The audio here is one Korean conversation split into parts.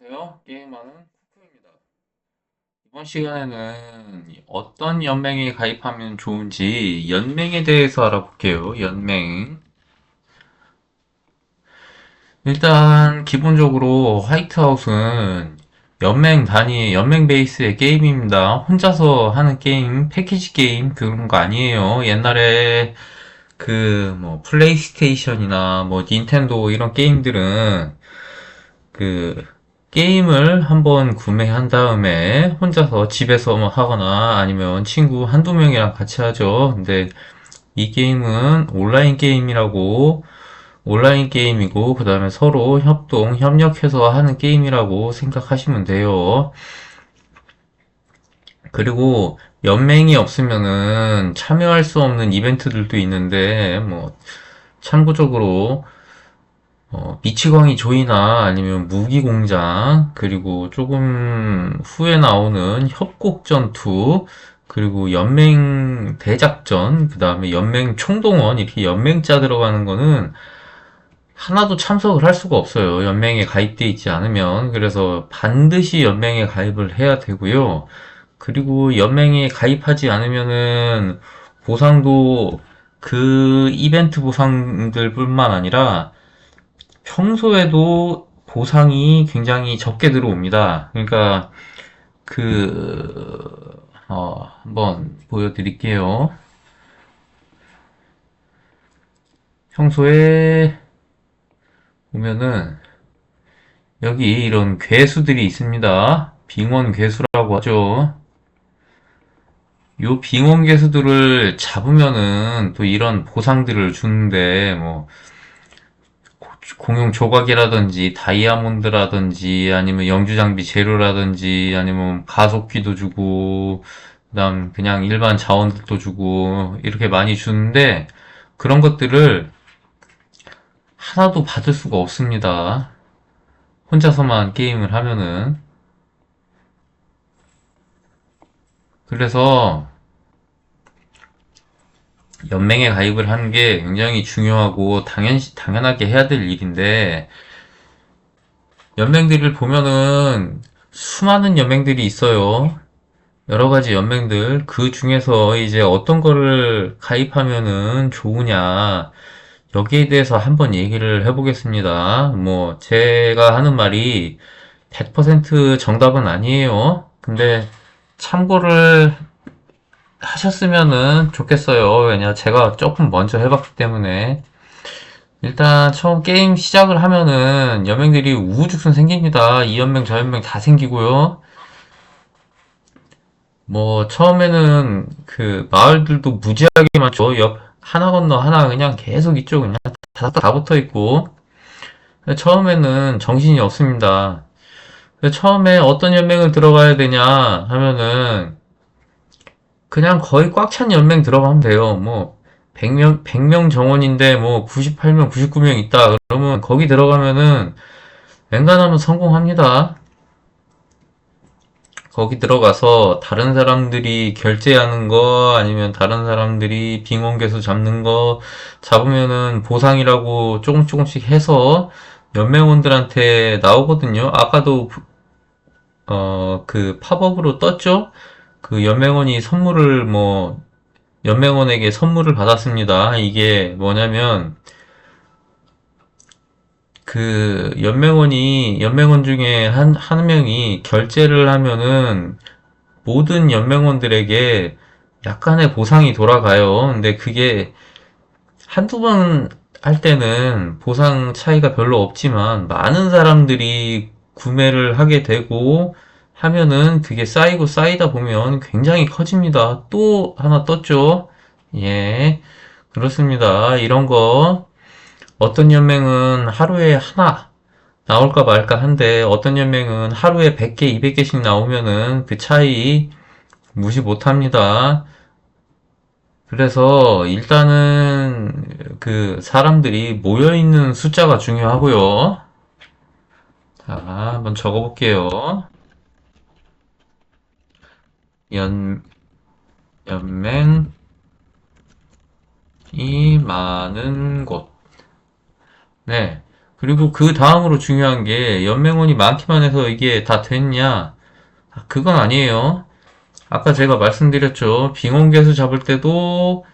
안녕하세요. 게임하는 쿠쿠입니다. 이번 시간에는 어떤 연맹에 가입하면 좋은지 연맹에 대해서 알아볼게요. 연맹. 일단 기본적으로 화이트하우스는 연맹 단위, 연맹 베이스의 게임입니다. 혼자서 하는 게임, 패키지 게임 그런 거 아니에요. 옛날에 그 뭐 플레이스테이션이나 뭐 닌텐도 이런 게임들은 그 게임을 한번 구매한 다음에 혼자서 집에서 뭐 하거나 아니면 친구 한두 명이랑 같이 하죠. 근데 이 게임은 온라인 게임이라고 온라인 게임이고 그 다음에 서로 협동, 협력해서 하는 게임이라고 생각하시면 돼요. 그리고 연맹이 없으면은 참여할 수 없는 이벤트들도 있는데 뭐 참고적으로 어, 미치광이 조이나 아니면 무기공장, 그리고 조금 후에 나오는 협곡전투, 그리고 연맹 대작전, 그 다음에 연맹 총동원, 이렇게 연맹자 들어가는 거는 하나도 참석을 할 수가 없어요. 연맹에 가입돼 있지 않으면. 그래서 반드시 연맹에 가입을 해야 되고요. 그리고 연맹에 가입하지 않으면은 보상도 그 이벤트 보상들 뿐만 아니라 평소에도 보상이 굉장히 적게 들어옵니다. 그러니까 그 어, 한번 보여드릴게요. 평소에 보면은 여기 이런 괴수들이 있습니다. 빙원 괴수라고 하죠. 요 빙원 괴수들을 잡으면은 또 이런 보상들을 주는데 뭐 공용 조각이라든지 다이아몬드라든지 아니면 영주 장비 재료라든지 아니면 가속기도 주고 그다음 그냥 일반 자원들도 주고 이렇게 많이 주는데 그런 것들을 하나도 받을 수가 없습니다. 혼자서만 게임을 하면은 그래서 연맹에 가입을 하는 게 굉장히 중요하고 당연 당연하게 해야 될 일인데 연맹들을 보면은 수많은 연맹들이 있어요. 여러 가지 연맹들 그 중에서 이제 어떤 거를 가입하면은 좋으냐 여기에 대해서 한번 얘기를 해보겠습니다. 뭐 제가 하는 말이 100% 정답은 아니에요. 근데 참고를 하셨으면은 좋겠어요. 왜냐, 제가 조금 먼저 해봤기 때문에. 일단 처음 게임 시작을 하면은 연맹들이 우후죽순 생깁니다. 이 연맹 저 연맹 다 생기고요. 뭐 처음에는 그 마을들도 무지하게 많죠. 옆 하나 건너 하나 그냥 계속 있죠. 그냥 다, 다 붙어 있고. 처음에는 정신이 없습니다. 처음에 어떤 연맹을 들어가야 되냐 하면은 그냥 거의 꽉 찬 연맹 들어가면 돼요. 뭐 100명 100명 정원인데 뭐 98명, 99명 있다. 그러면 거기 들어가면은 웬간하면 성공합니다. 거기 들어가서 다른 사람들이 결제하는 거 아니면 다른 사람들이 빙원계수 잡는 거 잡으면은 보상이라고 조금 조금씩 해서 연맹원들한테 나오거든요. 아까도 어 그 팝업으로 떴죠? 그 연맹원이 선물을 뭐 연맹원에게 선물을 받았습니다. 이게 뭐냐면 그 연맹원이 연맹원 중에 한, 한 명이 결제를 하면은 모든 연맹원들에게 약간의 보상이 돌아가요. 근데 그게 한두 번 할 때는 보상 차이가 별로 없지만 많은 사람들이 구매를 하게 되고 하면은 그게 쌓이고 쌓이다 보면 굉장히 커집니다. 또 하나 떴죠? 예. 그렇습니다. 이런 거 어떤 연맹은 하루에 하나 나올까 말까 한데 어떤 연맹은 하루에 100개, 200개씩 나오면은 그 차이 무시 못 합니다. 그래서 일단은 그 사람들이 모여 있는 숫자가 중요하고요. 자, 한번 적어 볼게요. 연, 연맹이 많은 곳. 네. 그리고 그 다음으로 중요한 게 연맹원이 많기만 해서 이게 다 됐냐? 아, 그건 아니에요. 아까 제가 말씀드렸죠. 빙원개수 잡을 때도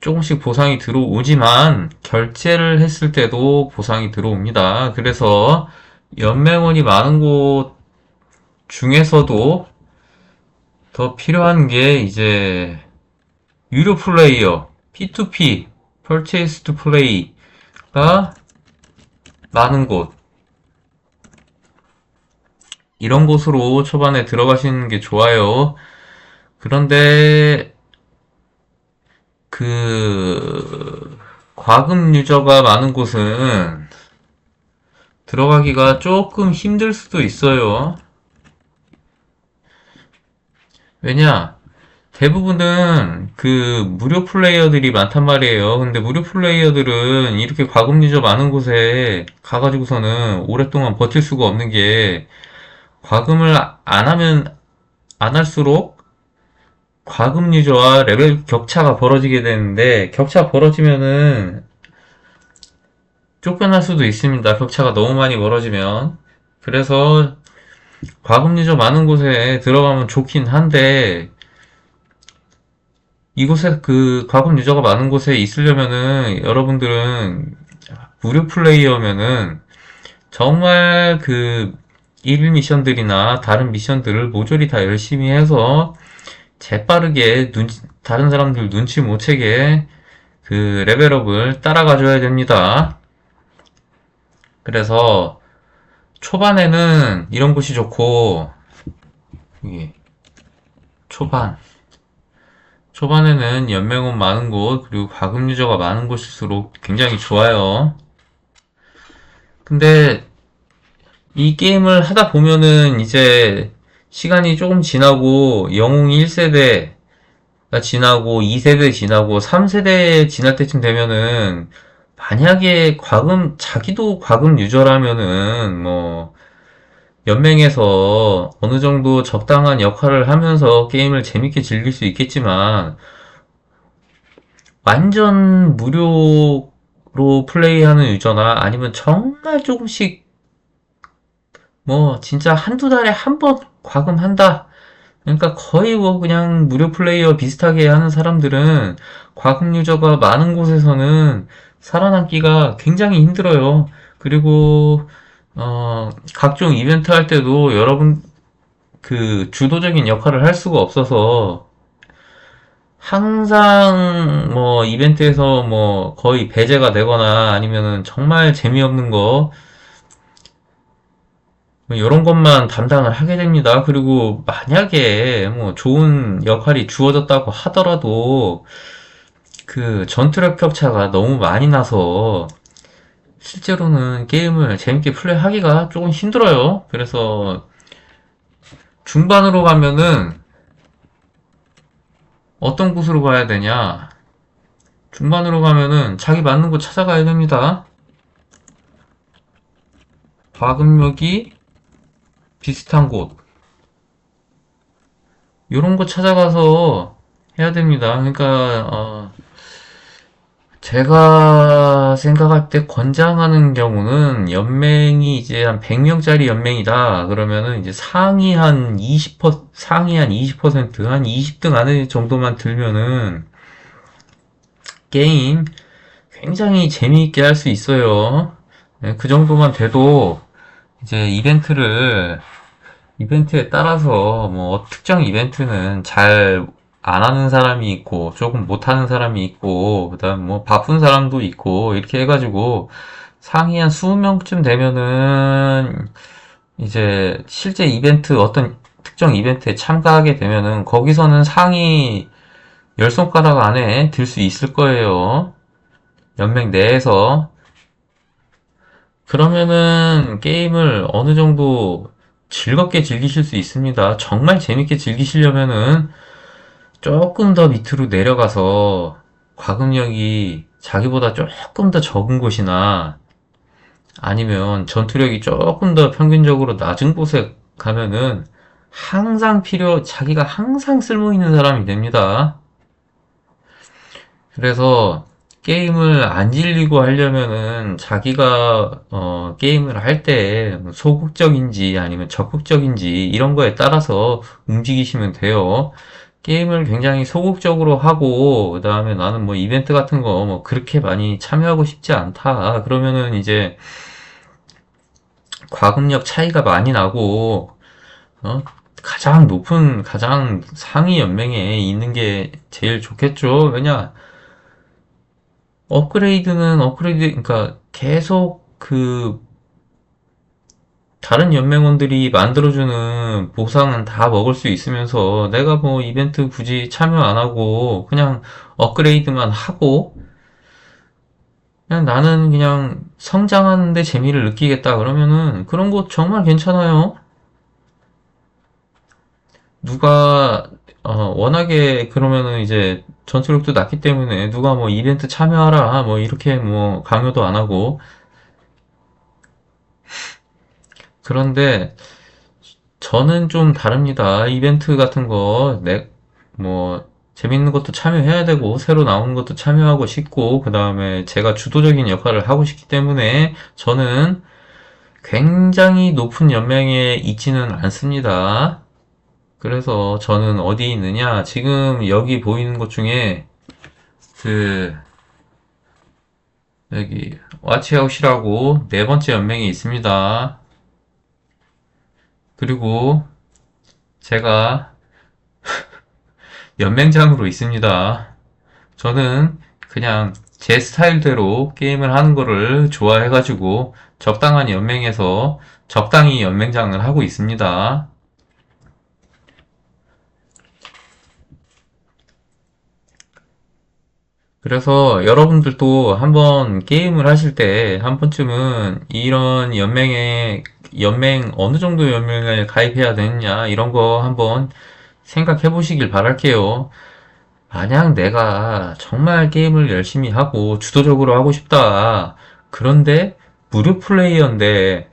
조금씩 보상이 들어오지만 결제를 했을 때도 보상이 들어옵니다. 그래서 연맹원이 많은 곳 중에서도 더 필요한 게 이제 유료 플레이어 P2P Purchase to Play가 많은 곳 이런 곳으로 초반에 들어가시는 게 좋아요. 그런데 그 과금 유저가 많은 곳은 들어가기가 조금 힘들 수도 있어요. 왜냐? 대부분은 그 무료 플레이어들이 많단 말이에요. 근데 무료 플레이어들은 이렇게 과금 유저 많은 곳에 가가지고서는 오랫동안 버틸 수가 없는 게 과금을 안 하면 안 할수록 과금 유저와 레벨 격차가 벌어지게 되는데 격차 벌어지면은 쫓겨날 수도 있습니다. 격차가 너무 많이 벌어지면. 그래서 과금 유저 많은 곳에 들어가면 좋긴 한데 이곳에 그 과금 유저가 많은 곳에 있으려면은 여러분들은 무료 플레이어면은 정말 그 1일 미션들이나 다른 미션들을 모조리 다 열심히 해서 재빠르게 눈치, 다른 사람들 눈치 못 채게 그 레벨업을 따라가 줘야 됩니다. 그래서 초반에는 이런 곳이 좋고 이게 초반 초반에는 연맹원 많은 곳 그리고 과금 유저가 많은 곳일수록 굉장히 좋아요. 근데 이 게임을 하다 보면은 이제 시간이 조금 지나고 영웅 1세대가 지나고 2세대 지나고 3세대 지날 때쯤 되면은 만약에 과금 자기도 과금 유저라면은 뭐 연맹에서 어느 정도 적당한 역할을 하면서 게임을 재밌게 즐길 수 있겠지만 완전 무료로 플레이하는 유저나 아니면 정말 조금씩 뭐 진짜 한두 달에 한 번 과금한다. 그러니까 거의 뭐 그냥 무료 플레이어 비슷하게 하는 사람들은 과금 유저가 많은 곳에서는 살아남기가 굉장히 힘들어요. 그리고 어, 각종 이벤트 할 때도 여러분 그 주도적인 역할을 할 수가 없어서 항상 뭐 이벤트에서 뭐 거의 배제가 되거나 아니면은 정말 재미없는 거 뭐 이런 것만 담당을 하게 됩니다. 그리고 만약에 뭐 좋은 역할이 주어졌다고 하더라도 그 전투력 격차가 너무 많이 나서 실제로는 게임을 재밌게 플레이하기가 조금 힘들어요. 그래서 중반으로 가면은 어떤 곳으로 가야 되냐? 중반으로 가면은 자기 맞는 곳 찾아가야 됩니다. 과금력이 비슷한 곳. 요런 곳 찾아가서 해야 됩니다. 그러니까, 어, 제가 생각할 때 권장하는 경우는 연맹이 이제 한 100명짜리 연맹이다. 그러면은 이제 상위 한 20%, 상위 한 20%, 한 20등 안에 정도만 들면은 게임 굉장히 재미있게 할 수 있어요. 네, 그 정도만 돼도 이제 이벤트를 이벤트에 따라서 뭐 특정 이벤트는 잘 안 하는 사람이 있고 조금 못 하는 사람이 있고 그다음 뭐 바쁜 사람도 있고 이렇게 해가지고 상위 한 20명쯤 되면은 이제 실제 이벤트 어떤 특정 이벤트에 참가하게 되면은 거기서는 상위 10손가락 안에 들 수 있을 거예요. 연맹 내에서 그러면은 게임을 어느 정도 즐겁게 즐기실 수 있습니다. 정말 재밌게 즐기시려면은 조금 더 밑으로 내려가서 과금력이 자기보다 조금 더 적은 곳이나 아니면 전투력이 조금 더 평균적으로 낮은 곳에 가면은 항상 필요, 자기가 항상 쓸모 있는 사람이 됩니다. 그래서 게임을 안 질리고 하려면은 자기가 어, 게임을 할 때 소극적인지 아니면 적극적인지 이런 거에 따라서 움직이시면 돼요. 게임을 굉장히 소극적으로 하고 그 다음에 나는 뭐 이벤트 같은 거 뭐 그렇게 많이 참여하고 싶지 않다. 그러면은 이제 과금력 차이가 많이 나고 어? 가장 높은 가장 상위 연맹에 있는 게 제일 좋겠죠. 왜냐? 업그레이드는 업그레이드, 그러니까 계속 그 다른 연맹원들이 만들어주는 보상은 다 먹을 수 있으면서 내가 뭐 이벤트 굳이 참여 안 하고 그냥 업그레이드만 하고 그냥 나는 그냥 성장하는데 재미를 느끼겠다 그러면은 그런 거 정말 괜찮아요. 누가 어, 워낙에 그러면은 이제 전투력도 낮기 때문에 누가 뭐 이벤트 참여하라 뭐 이렇게 뭐 강요도 안 하고 그런데 저는 좀 다릅니다. 이벤트 같은 거, 내, 뭐, 재밌는 것도 참여해야 되고, 새로 나오는 것도 참여하고 싶고, 그 다음에 제가 주도적인 역할을 하고 싶기 때문에 저는 굉장히 높은 연맹에 있지는 않습니다. 그래서 저는 어디 있느냐? 지금 여기 보이는 것 중에 그 여기 와치아웃이라고 네 번째 연맹이 있습니다. 그리고 제가 연맹장으로 있습니다. 저는 그냥 제 스타일대로 게임을 하는 거를 좋아해가지고 적당한 연맹에서 적당히 연맹장을 하고 있습니다. 그래서 여러분들도 한번 게임을 하실 때 한 번쯤은 이런 연맹에 연맹 어느 정도 연맹을 가입해야 되느냐 이런 거 한번 생각해 보시길 바랄게요. 만약 내가 정말 게임을 열심히 하고 주도적으로 하고 싶다. 그런데 무료 플레이어인데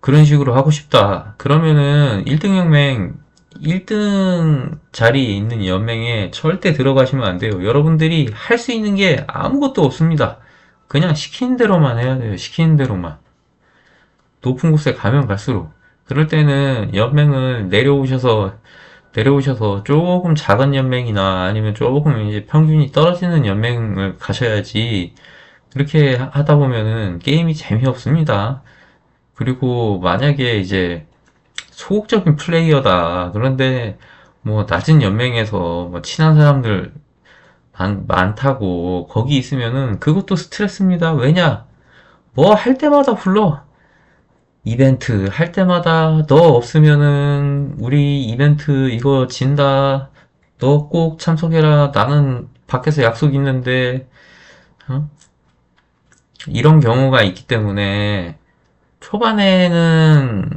그런 식으로 하고 싶다. 그러면은 1등 연맹 1등 자리에 있는 연맹에 절대 들어가시면 안 돼요. 여러분들이 할 수 있는 게 아무것도 없습니다. 그냥 시키는 대로만 해야 돼요. 시키는 대로만. 높은 곳에 가면 갈수록. 그럴 때는 연맹을 내려오셔서, 내려오셔서 조금 작은 연맹이나 아니면 조금 이제 평균이 떨어지는 연맹을 가셔야지. 그렇게 하다 보면은 게임이 재미없습니다. 그리고 만약에 이제 소극적인 플레이어다. 그런데 뭐 낮은 연맹에서 뭐 친한 사람들 많, 많다고 거기 있으면은 그것도 스트레스입니다. 왜냐? 뭐 할 때마다 불러. 이벤트 할 때마다 너 없으면은 우리 이벤트 이거 진다. 너 꼭 참석해라. 나는 밖에서 약속 있는데 어? 이런 경우가 있기 때문에 초반에는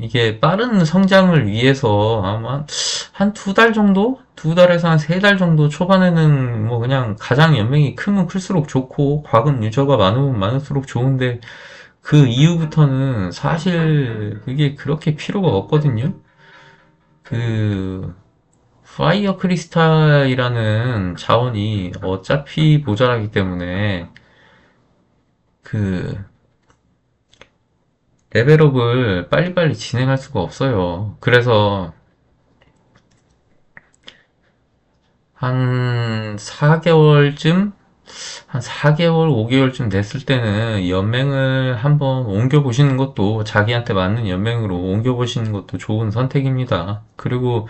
이게 빠른 성장을 위해서 아마 한 두 달 정도? 두 달에서 한 세 달 정도 초반에는 뭐 그냥 가장 연맹이 크면 클수록 좋고 과금 유저가 많으면 많을수록 좋은데 그 이후부터는 사실 그게 그렇게 필요가 없거든요. 그 파이어 크리스탈이라는 자원이 어차피 모자라기 때문에 그 레벨업을 빨리빨리 진행할 수가 없어요. 그래서 한 4개월쯤, 한 4개월, 5개월쯤 됐을 때는 연맹을 한번 옮겨보시는 것도 자기한테 맞는 연맹으로 옮겨보시는 것도 좋은 선택입니다. 그리고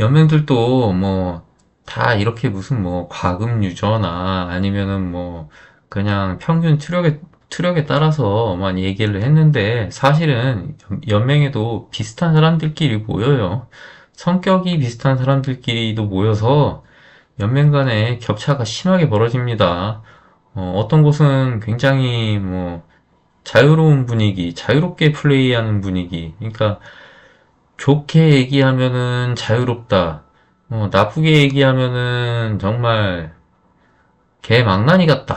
연맹들도 뭐 다 이렇게 무슨 뭐 과금 유저나 아니면은 뭐 그냥 평균 투력에 투력에 따라서만 얘기를 했는데 사실은 연맹에도 비슷한 사람들끼리 모여요. 성격이 비슷한 사람들끼리도 모여서 연맹 간에 격차가 심하게 벌어집니다. 어, 떤 곳은 굉장히 뭐 자유로운 분위기, 자유롭게 플레이하는 분위기. 그러니까 좋게 얘기하면은 자유롭다. 어, 나쁘게 얘기하면은 정말 개망나니 같다.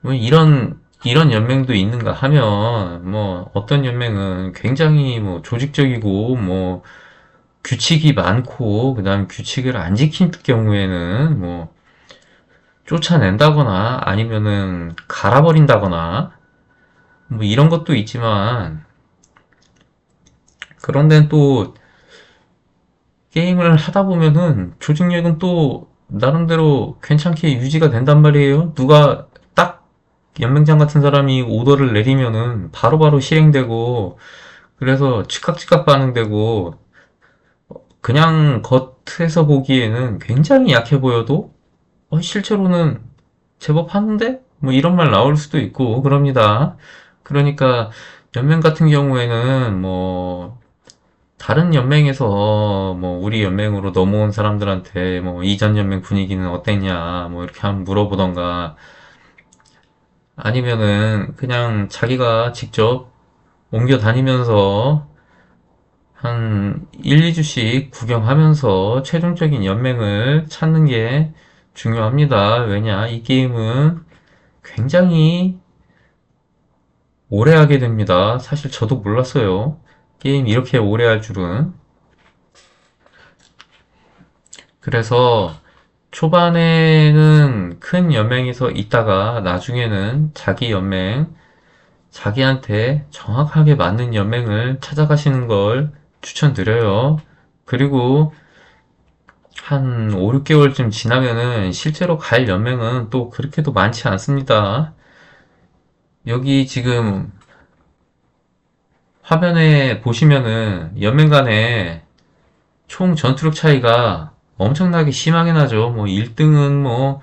뭐 이런 이런 연맹도 있는가 하면 뭐 어떤 연맹은 굉장히 뭐 조직적이고 뭐 규칙이 많고 그 다음 규칙을 안 지킨 경우에는 뭐 쫓아낸다거나 아니면은 갈아버린다거나 뭐 이런 것도 있지만 그런 데는 또 게임을 하다 보면은 조직력은 또 나름대로 괜찮게 유지가 된단 말이에요. 누가 딱 연맹장 같은 사람이 오더를 내리면은 바로바로 실행되고 그래서 즉각즉각 반응되고 그냥 겉에서 보기에는 굉장히 약해 보여도 어, 실제로는 제법 하는데? 뭐 이런 말 나올 수도 있고 그럽니다. 그러니까 연맹 같은 경우에는 뭐 다른 연맹에서 뭐 우리 연맹으로 넘어온 사람들한테 뭐 이전 연맹 분위기는 어땠냐 뭐 이렇게 한번 물어보던가 아니면은 그냥 자기가 직접 옮겨 다니면서 한 1, 2주씩 구경하면서 최종적인 연맹을 찾는 게 중요합니다. 왜냐? 이 게임은 굉장히 오래 하게 됩니다. 사실 저도 몰랐어요. 게임 이렇게 오래 할 줄은. 그래서 초반에는 큰 연맹에서 있다가 나중에는 자기 연맹, 자기한테 정확하게 맞는 연맹을 찾아가시는 걸 추천드려요. 그리고 한 5, 6개월쯤 지나면은 실제로 갈 연맹은 또 그렇게도 많지 않습니다. 여기 지금 화면에 보시면은 연맹 간에 총 전투력 차이가 엄청나게 심하게 나죠. 뭐 1등은 뭐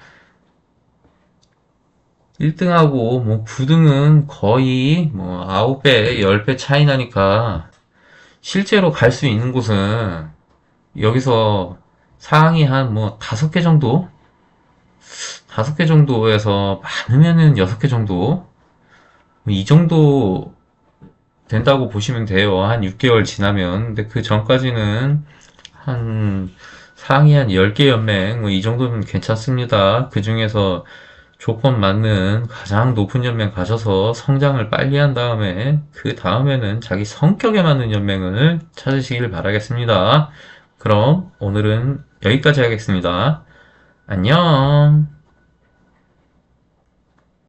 1등하고 뭐 9등은 거의 뭐 9배, 10배 차이 나니까 실제로 갈 수 있는 곳은 여기서 상위 한 뭐 다섯 개 정도? 다섯 개 정도에서 많으면은 여섯 개 정도? 뭐이 정도 된다고 보시면 돼요. 한 6개월 지나면. 근데 그 전까지는 한 상위 한 10개 연맹, 뭐 이 정도면 괜찮습니다. 그 중에서 조건 맞는 가장 높은 연맹 가셔서 성장을 빨리 한 다음에 그 다음에는 자기 성격에 맞는 연맹을 찾으시길 바라겠습니다. 그럼 오늘은 여기까지 하겠습니다. 안녕.